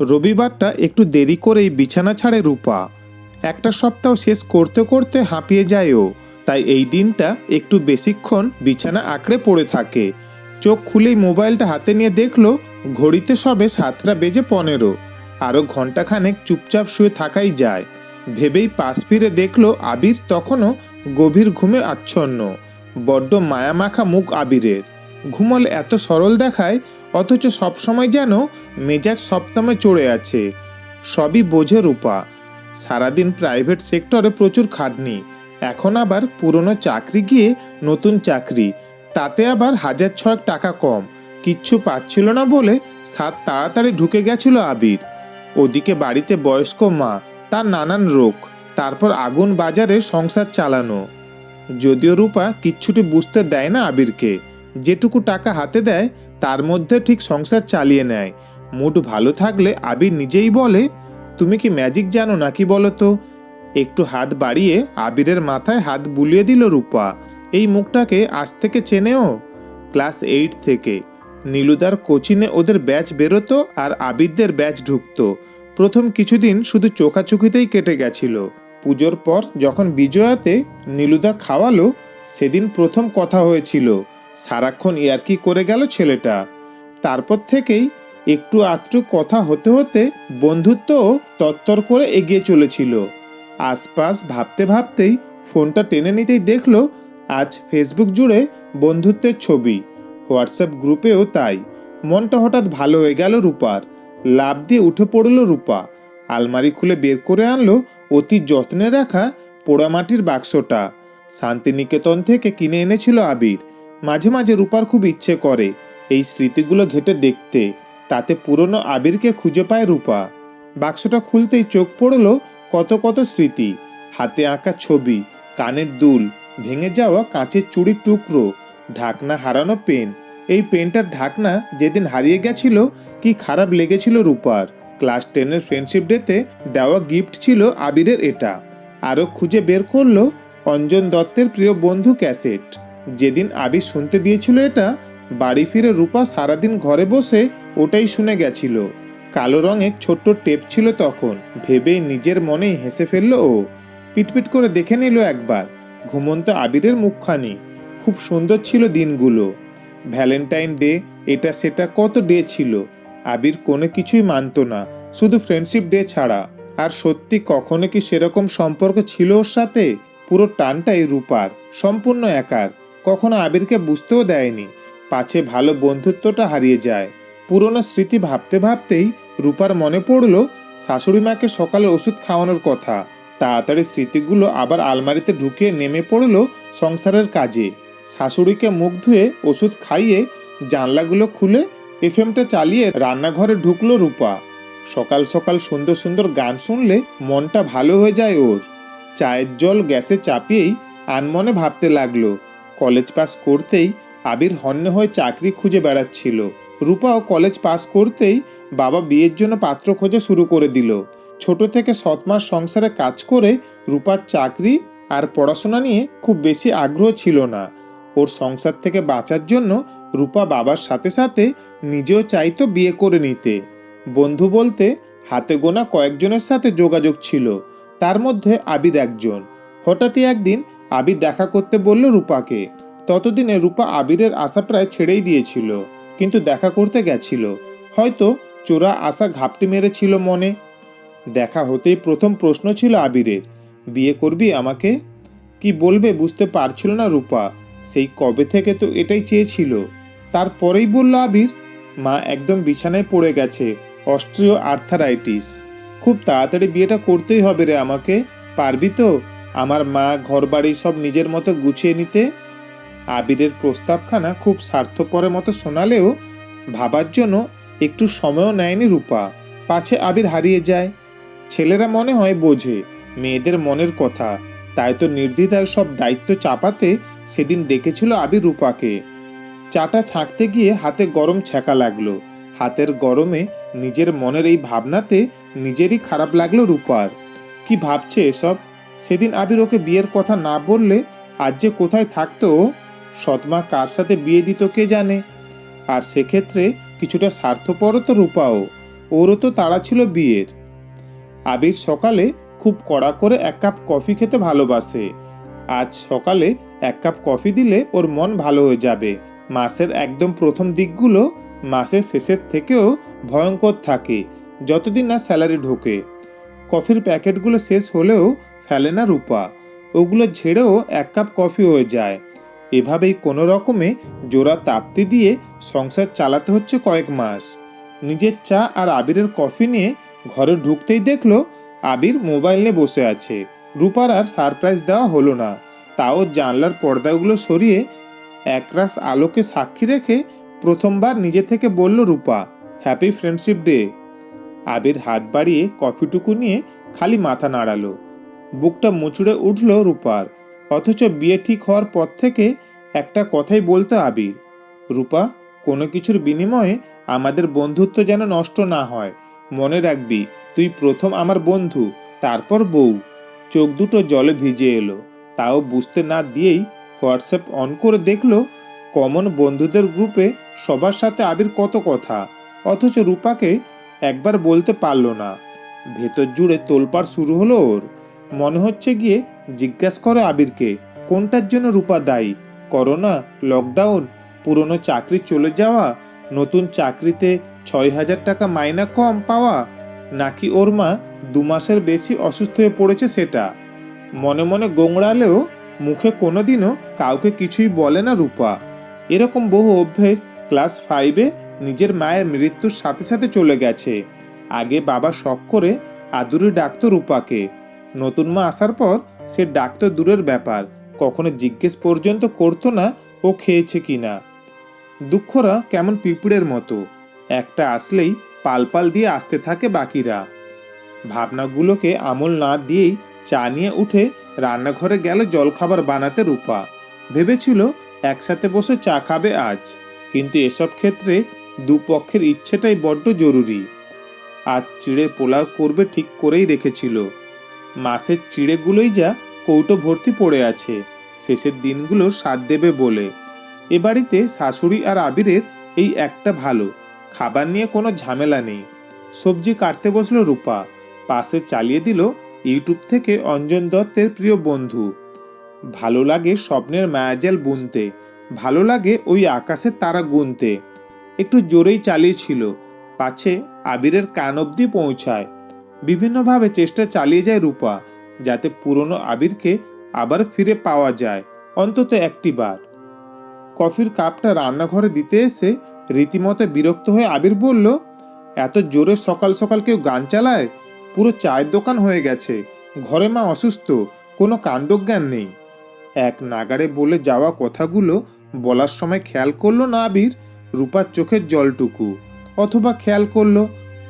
রবিবারটা একটু দেরি করেই বিছানা ছাড়ে রূপা। একটা সপ্তাহ শেষ করতে করতে হাঁপিয়ে যায় ও তাই এই দিনটা একটু বেশিক্ষণ বিছানা আঁকড়ে পড়ে থাকে। চোখ খুলেই মোবাইলটা হাতে নিয়ে দেখল, ঘড়িতে সবে সাতটা বেজে পনেরো। আরও ঘন্টাখানেক চুপচাপ শুয়ে থাকাই যায়। ভেবেই পাশ ফিরে দেখল আবির তখনও গভীর ঘুমে আচ্ছন্ন। বড্ড মায়ামাখা মুখ আবিরের। ঘুমল এত সরল দেখায়, অথচ সবসময় যেন মেজাজ সপ্তমে চড়ে আছে। সবই বোঝে রূপা। সারাদিন প্রাইভেট সেক্টরে প্রচুর খাটনি। এখন আবার পুরনো চাকরি গিয়ে নতুন চাকরি। তাতে আবার হাজার ছয়েক টাকা কম। কিচ্ছু পাচ্ছিল না বলে সাত তাড়াতাড়ি ঢুকে গেছিল আবির। ওদিকে বাড়িতে বয়স্ক মা, তার নানান রোগ, তারপর আগুন বাজারে সংসার চালানো। যদিও রূপা কিচ্ছুটি বুঝতে দেয় না আবিরকে। যেটুকু টাকা হাতে দেয়, তার মধ্যে ঠিক সংসার চালিয়ে নেয়। মুড ভালো থাকলে আবির নিজেই বলে, তুমি কি ম্যাজিক জানো নাকি বলো তো একটু হাত বাড়িয়ে আবিরের মাথায় হাত বুলিয়ে দিল রূপা। এই মুখটাকে আজ থেকে চেনেও ক্লাস এইট থেকে। নীলুদার কোচিনে ওদের ব্যাচ বেরোতো আর আবিরদের ব্যাচ ঢুকতো। প্রথম কিছুদিন শুধু চোখাচোখিতেই কেটে গেছিল। পুজোর পর যখন বিজয়াতে নীলুদা খাওয়ালো, সেদিন প্রথম কথা হয়েছিল সারাক্ষণ ইয়ার্কি করে গেল ছেলেটা? তারপর থেকেই একটু আত্রু কথা হতে হতে বন্ধুত্বও তত্তর করে এগিয়ে চলেছিল। আশপাশ ভাবতে ভাবতেই ফোনটা টেনে নিতেই দেখল, আজ ফেসবুক জুড়ে বন্ধুত্বের ছবি হোয়াটসঅ্যাপ গ্রুপেও তাই। মনটা হঠাৎ ভালো হয়ে গেল রূপার। লাভ দিয়ে উঠে পড়ল রূপা। আলমারি খুলে বের করে আনলো অতি যত্নে রাখা পোড়ামাটির বাক্সটা। শান্তিনিকেতন থেকে কিনে এনেছিল আবির। মাঝে মাঝে রূপার খুব ইচ্ছে করে এই স্মৃতিগুলো ঘেটে দেখতে। তাতে পুরনো আবিরকে খুঁজে পায় রূপা। বাক্সটা খুলতেই চোখ পড়ল কত কত স্মৃতি। হাতে আঁকা ছবি, কানের দুল, ভেঙে যাওয়া কাঁচের চুড়ির টুকরো, ঢাকনা হারানো পেন। এই পেনটার ঢাকনা যেদিন হারিয়ে গেছিল, কি খারাপ লেগেছিল রূপার। ক্লাস টেনের ফ্রেন্ডশিপ ডেতে দেওয়া গিফট ছিল আবিরের এটা। আরও খুঁজে বের করল অঞ্জন দত্তের প্রিয় বন্ধু ক্যাসেট। যেদিন আবির শুনতে দিয়েছিল এটা, বাড়ি ফিরে রূপা সারাদিন ঘরে বসে ওটাই শুনে গেছিল। কালো রঙের ছোট্ট টেপ ছিল তখন, ভেবেই নিজের মনেই হেসে ফেলল ও। পিটপিট করে দেখে নিল একবার, ঘুমন্ত আবিরের মুখখানি। খুব সুন্দর ছিল দিনগুলো। ভ্যালেন্টাইন ডে, এটা সেটা কত ডে ছিল? আবির কোনো কিছুই মানতো না, শুধু ফ্রেন্ডশিপ ডে ছাড়া। আর সত্যি কখনো কি সেরকম সম্পর্ক ছিল ওর সাথে? পুরো টানটাই রূপার, সম্পূর্ণ একার। কখনো আবিরকে বুঝতেও দেয়নি। পাছে ভালো বন্ধুত্বটা হারিয়ে যায়। পুরনো স্মৃতি ভাবতে ভাবতেই রূপার মনে পড়ল শাশুড়ি মাকে সকালে ওষুধ খাওয়ানোর কথা। তাড়াতাড়ি স্মৃতিগুলো আবার আলমারিতে ঢুকিয়ে নেমে পড়ল সংসারের কাজে। শাশুড়িকে মুখ ধুয়ে ওষুধ খাইয়ে জানলাগুলো খুলে এফএমটা চালিয়ে রান্নাঘরে ঢুকলো রূপা। সকাল সকাল সুন্দর সুন্দর গান শুনলে মনটা ভালো হয়ে যায় ওর। চায়ের জল গ্যাসে চাপিয়েই আনমনে ভাবতে লাগল কলেজ পাস করতেই আবির হন্য হয়ে চাকরি খুঁজে বেড়াচ্ছিল। রূপাও কলেজ পাস করতেই বাবা বিয়ের জন্য পাত্র খোঁজা শুরু করে দিল। ছোট থেকে সৎমার সংসারে কাজ করে রূপার চাকরি আর পড়াশোনা নিয়ে খুব বেশি আগ্রহ ছিল না। ওর সংসার থেকে বাঁচার জন্য রূপা বাবার সাথে সাথে নিজেও চাইতো বিয়ে করে নিতে। বন্ধু বলতে হাতে গোনা কয়েকজনের সাথে যোগাযোগ ছিল। তার মধ্যে আবিদ একজন। হঠাৎই একদিন আবির দেখা করতে বলল রূপাকে। ততদিনে রূপা আবিরের আশা প্রায় ছেড়েই দিয়েছিল, কিন্তু দেখা করতে গেছিল। হয়তো চোরা আশা ঘাপটি মেরেছিল মনে। দেখা হতেই প্রথম প্রশ্ন ছিল আবিরের, বিয়ে করবি আমাকে? কি বলবে বুঝতে পারছিল না রূপা, সেই কবে থেকে তো এটাই চেয়েছিল। তারপরেই বলল আবির, মা একদম বিছানায় পড়ে গেছে, অস্ট্রিও আর্থারাইটিস। খুব তাড়াতাড়ি বিয়েটা করতেই হবে রে আমাকে, পারবি তো? আমার মা, ঘরবাড়ি সব নিজের মতো গুছিয়ে নিতে। আবিরের প্রস্তাবখানা খুব স্বার্থপরের মতো শোনালেও ভাবার জন্য একটু সময়ও নেয়নি রূপা। পাছে আবির হারিয়ে যায়। ছেলেরা মনে হয় বোঝে, মেয়েদের মনের কথা। তাই তো নির্দ্বিধায় সব দায়িত্ব চাপাতে সেদিন ডেকেছিল আবির রূপাকে। চাটা ছাঁকতে গিয়ে হাতে গরম ছ্যাঁকা লাগল। হাতের গরমে নিজের মনের এই ভাবনাতে নিজেরই খারাপ লাগল রূপার। কি ভাবছে এসব? সেদিন আবির ওকে বিয়ের কথা না বললে আজ যে কোথায় থাকতো? সৎমা কার সাথে বিয়ে দিত কে জানে? আর সেক্ষেত্রে কিছুটা স্বার্থপরও তো রূপাও, ওরও তো তাড়া ছিল বিয়ের। আবির সকালে খুব কড়া করে এক কাপ কফি খেতে ভালোবাসে। আজ সকালে এক কাপ কফি দিলে ওর মন ভালো হয়ে যাবে। মাসের একদম প্রথম দিকগুলো মাসের শেষের থেকেও ভয়ঙ্কর থাকে, যতদিন না স্যালারি ঢোকে। কফির প্যাকেটগুলো শেষ হলেও ফেলে না রূপা। ওগুলো ঝেড়েও এক কাপ কফি হয়ে যায়। এভাবেই কোনো রকমে জোড়া তাপ্তি দিয়ে সংসার চালাতে হচ্ছে কয়েক মাস। নিজের চা আর আবিরের কফি নিয়ে ঘরে ঢুকতেই দেখল আবির মোবাইল নিয়ে বসে আছে। রূপার আর সারপ্রাইজ দেওয়া হলো না। তাও জানলার পর্দাগুলো সরিয়ে একরাশ আলোকে সাক্ষী রেখে প্রথমবার নিজে থেকে বলল Rupa happy friendship day Abir হাত বাড়িয়ে কফিটুকু নিয়ে খালি মাথা নাড়ালো। বুকটা মুচুড়ে উঠল রূপার। অথচ বিয়ে ঠিক হওয়ার পর থেকে একটা কথাই বলতো আবির। রূপা, কোনো কিছুর বিনিময়ে আমাদের বন্ধুত্ব যেন নষ্ট না হয়। মনে রাখবি, তুই প্রথম আমার বন্ধু, তারপর বউ। চোখ দুটো জলে ভিজে এলো। তাও বুঝতে না দিয়েই হোয়াটসঅ্যাপ অন করে দেখল, কমন বন্ধুদের গ্রুপে সবার সাথে আবির কত কথা। অথচ রূপাকে একবার বলতে পারল না। ভেতর জুড়ে তোলপাড় শুরু হলো ওর। মনে হচ্ছে গিয়ে জিজ্ঞাসা করে আবিরকে, কোনটার জন্য রূপা দায়ী? করোনা লকডাউন পুরনো চাকরি চলে যাওয়া, নতুন চাকরিতে ছয় হাজার টাকা মাইনা কম পাওয়া, নাকি ওর মা দু মাসের বেশি অসুস্থ হয়ে পড়েছে সেটা? মনে মনে গোংড়ালেও মুখে কোনোদিনও কাউকে কিছুই বলে না রূপা। এরকম বহু অভ্যেস ক্লাস ফাইভে নিজের মায়ের মৃত্যুর সাথে সাথে চলে গেছে। আগে বাবা শখ করে আদুরে ডাকতো রূপাকে। নতুন মা আসার পর সে ডাকতো দূরের ব্যাপার, কখনো জিজ্ঞেস পর্যন্ত করতো না ও খেয়েছে কি না। দুঃখরা কেমন পিঁপড়ের মতো, একটা আসলেই পালপাল দিয়ে আসতে থাকে বাকিরা। ভাবনাগুলোকে আমল না দিয়েই চা নিয়ে উঠে রান্নাঘরে গেল জলখাবার বানাতে রূপা। ভেবেছিল একসাথে বসে চা খাবে আজ, কিন্তু এসব ক্ষেত্রে দুপক্ষের ইচ্ছেটাই বড্ড জরুরি। আজ চিড়ে পোলাও করবে ঠিক করেই রেখেছিল। মাসের চিড়েগুলোই যা কৌটো ভর্তি পড়ে আছে। শেষের দিনগুলো স্বাদ দেবে বলে। এ বাড়িতে শাশুড়ি আর আবিরের এই একটা ভালো। খাবার নিয়ে কোনো ঝামেলা নেই। সবজি কাটতে বসল রূপা। পাশে চালিয়ে দিল ইউটিউব থেকে অঞ্জন দত্তের প্রিয় বন্ধু। ভালো লাগে স্বপ্নের মায়াজাল বুনতে। ভালো লাগে ওই আকাশের তারা গুনতে। একটু জোরেই চালিয়েছিল। পাছে আবিরের কান অবধি পৌঁছায়। বিভিন্নভাবে চেষ্টা চালিয়ে যায় রূপা, যাতে পুরনো আবিরকে আবার ফিরে পাওয়া যায়, অন্তত একটি বার। কফির কাপটা রান্নাঘরে দিতে এসে রীতিমতো বিরক্ত হয়ে আবির বলল, এত জোরে সকাল সকাল কেউ গান চালায়? পুরো চায়ের দোকান হয়ে গেছে। ঘরে মা অসুস্থ, কোনো কাণ্ডজ্ঞান নেই। এক নাগাড়ে বলে যাওয়া কথাগুলো বলার সময় খেয়াল করল না আবির, রূপার চোখের জলটুকু, অথবা খেয়াল করল,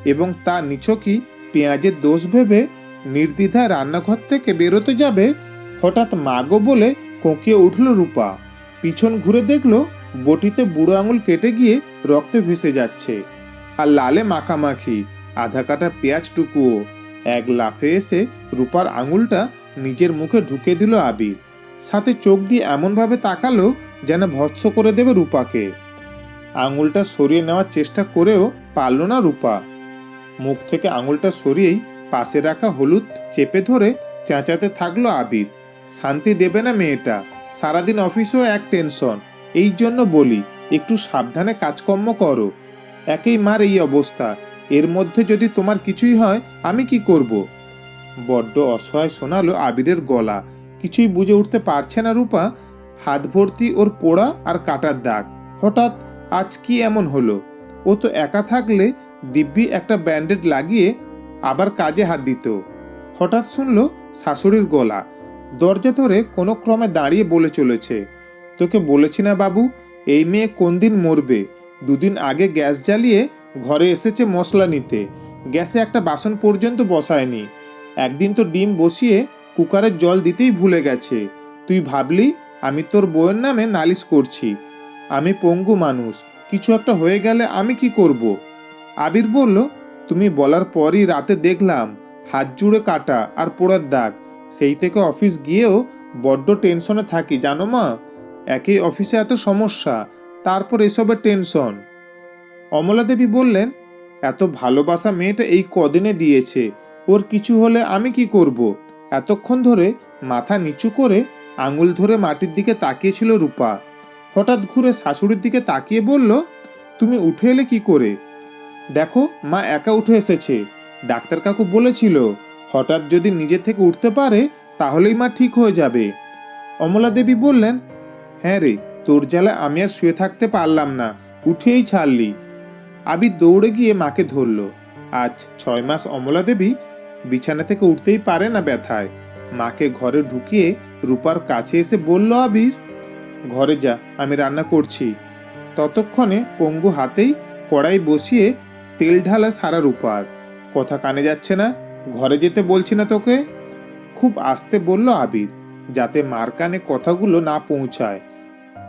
এবং তা নিছকই পেঁয়াজের দোষ ভেবে নির্দ্বিধায় রান্নাঘর থেকে বেরোতে যাবে হঠাৎ মাগো বলে কোঁকিয়ে উঠল রূপা। পিছন ঘুরে দেখল বটিতে বুড়ো আঙুল কেটে গিয়ে রক্তে ভেসে যাচ্ছে আর লালে মাখামাখি, আধা কাটা পেঁয়াজটুকুও এক লাফে এসে রূপার আঙুলটা নিজের মুখে ঢুকে দিল আবির। সাথে চোখ দিয়ে এমনভাবে তাকালো যেন ভৎস করে দেবে রূপাকে। আঙুলটা সরিয়ে নেওয়ার চেষ্টা করেও পারল না রূপা। মুখ থেকে আঙুলটা সরিয়েই পাশে রাখা হলুদ চেপে ধরে চেঁচাতে থাকল আবির। শান্তি দেবে না মেয়েটা। সারাদিন অফিসেও এক টেনশন। এই জন্য বলি, একটু সাবধানে কাজকর্ম করো। একেই মার এই অবস্থা। এর মধ্যে যদি তোমার কিছুই হয়, আমি কি করব? বড্ড অসহায় শোনালো আবিরের গলা। কিছুই বুঝে উঠতে পারছে না রূপা। হাত ভর্তি ওর পোড়া আর কাটার দাগ। হঠাৎ আজ কি এমন হলো? ও তো একা থাকলে দিব্যি একটা ব্যান্ডেড লাগিয়ে আবার কাজে হাত দিত। হঠাৎ শুনল শাশুড়ির গলা। দরজা ধরে কোনো ক্রমে দাঁড়িয়ে বলে চলেছে, তোকে বলেছি না বাবু, এই মেয়ে কোন দিন মরবে? দুদিন আগে গ্যাস জ্বালিয়ে ঘরে এসেছে মশলা নিতে। গ্যাসে একটা বাসন পর্যন্ত বসায়নি। একদিন তো ডিম বসিয়ে কুকারের জল দিতেই ভুলে গেছে। তুই ভাবলি, আমি তোর বউয়ের নামে নালিশ করছি। আমি পঙ্গু মানুষ। কিছু একটা হয়ে গেলে আমি কি করব। আবির বলল, তুমি বলার পরই রাতে দেখলাম হাত জুড়ে কাটা আর পোড়ার দাগ। সেই থেকে অফিস গিয়েও বড্ড টেনশনে থাকি, জানো মা? একই অফিসে এত সমস্যা, তারপর এসবের টেনশন। অমলা দেবী বললেন, এত ভালোবাসা মেয়েটা এই কদিনে দিয়েছে, ওর কিছু হলে আমি কি করব? এতক্ষণ ধরে মাথা নিচু করে আঙুল ধরে মাটির দিকে তাকিয়েছিল রূপা। হঠাৎ ঘুরে শাশুড়ির দিকে তাকিয়ে বলল, তুমি উঠে এলে কি করে? দেখো, মা একা উঠে এসেছে। ডাক্তার কাকু বলেছিল, হঠাৎ যদি নিজে থেকে উঠতে পারে, তাহলেই মা ঠিক হয়ে যাবে। অমলা দেবী বললেন হ্যাঁ রে, তোর জ্বালায় আমি আর শুয়ে থাকতে পারলাম না। উঠেই ছাড়লি। আবির দৌড়ে গিয়ে মাকে ধরল। আজ ছয় মাস অমলা দেবী বিছানা থেকে উঠতেই পারে না ব্যথায়। মাকে ঘরে ঢুকিয়ে রূপার কাছে এসে বলল, আবির, ঘরে যা, আমি রান্না করছি। ততক্ষণে পঙ্গু হাতেই কড়াই বসিয়ে তেল ঢালা সারা রূপার। কথা কানে যাচ্ছে না, ঘরে যেতে বলছি না তোকে? খুব আস্তে বলল আবির, যাতে মার কানে কথাগুলো না পৌঁছায়।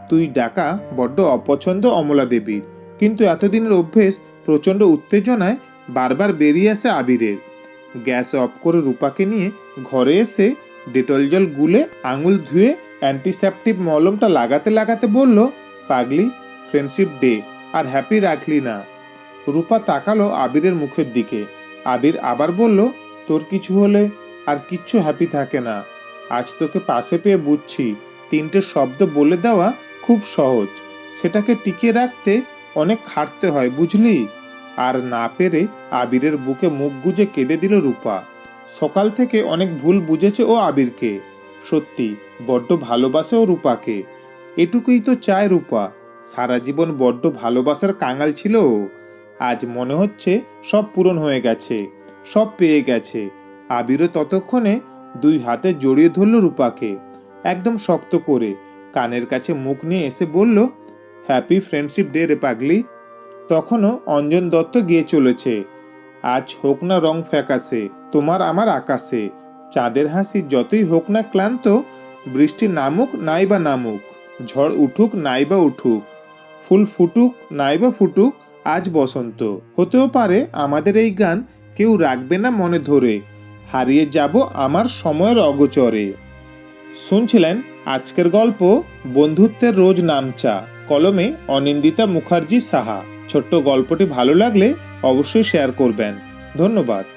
তুই ডাকা বড্ড অপছন্দ অমলা দেবীর, কিন্তু এতদিনের অভ্যেস প্রচণ্ড উত্তেজনায় বারবার বেরিয়ে আসে আবিরের। গ্যাস অফ করে রূপাকে নিয়ে ঘরে এসে ডেটল জল গুলে আঙুল ধুয়ে অ্যান্টিসেপটিভ মলমটা লাগাতে লাগাতে বলল, পাগলি ফ্রেন্ডশিপ ডে আর হ্যাপি রাখলি না। রূপা তাকালো আবিরের মুখের দিকে। আবির আবার বলল, তোর কিছু হলে আর কিচ্ছু হ্যাপি থাকে না। আজ তোকে পাশে পেয়ে বুঝছি, তিনটে শব্দ বলে দেওয়া খুব সহজ। সেটাকে টিকে রাখতে অনেক খাটতে হয়, বুঝলি? আর না পেরে আবিরের বুকে মুখ গুজে কেঁদে দিল রূপা। সকাল থেকে অনেক ভুল বুঝেছে ও আবিরকে। সত্যি, বড্ড ভালোবাসে ও রূপাকে। এটুকুই তো চায় রূপা। সারা জীবন বড্ড ভালোবাসার কাঙাল ছিল ও। আজ মনে হচ্ছে সব পূরণ হয়ে গেছে, সব পেয়ে গেছে। আবিরও ততক্ষণে দুই হাতে জড়িয়ে ধরল রূপাকে, একদম শক্ত করে। কানের কাছে মুখ নিয়ে এসে বলল হ্যাপি ফ্রেন্ডশিপ ডে রে পাগলি। তখনও অঞ্জন দত্ত গিয়ে চলেছে। আজ হোক না রং ফ্যাকাশে, তোমার আমার আকাশে। চাঁদের হাসি যতই হোক না ক্লান্ত, বৃষ্টি নামুক নাই বা নামুক, ঝড় উঠুক নাই বা উঠুক, ফুল ফুটুক নাই বা ফুটুক আজ বসন্ত। হতেও পারে আমাদের এই গান কেউ রাখবে না মনে ধরে। হারিয়ে যাব আমার সময়ের অগোচরে। শুনছিলেন আজকের গল্প বন্ধুত্বের রোজ নামচা, কলমে অনিন্দিতা মুখার্জি সাহা। ছোট্ট গল্পটি ভালো লাগলে অবশ্যই শেয়ার করবেন। ধন্যবাদ।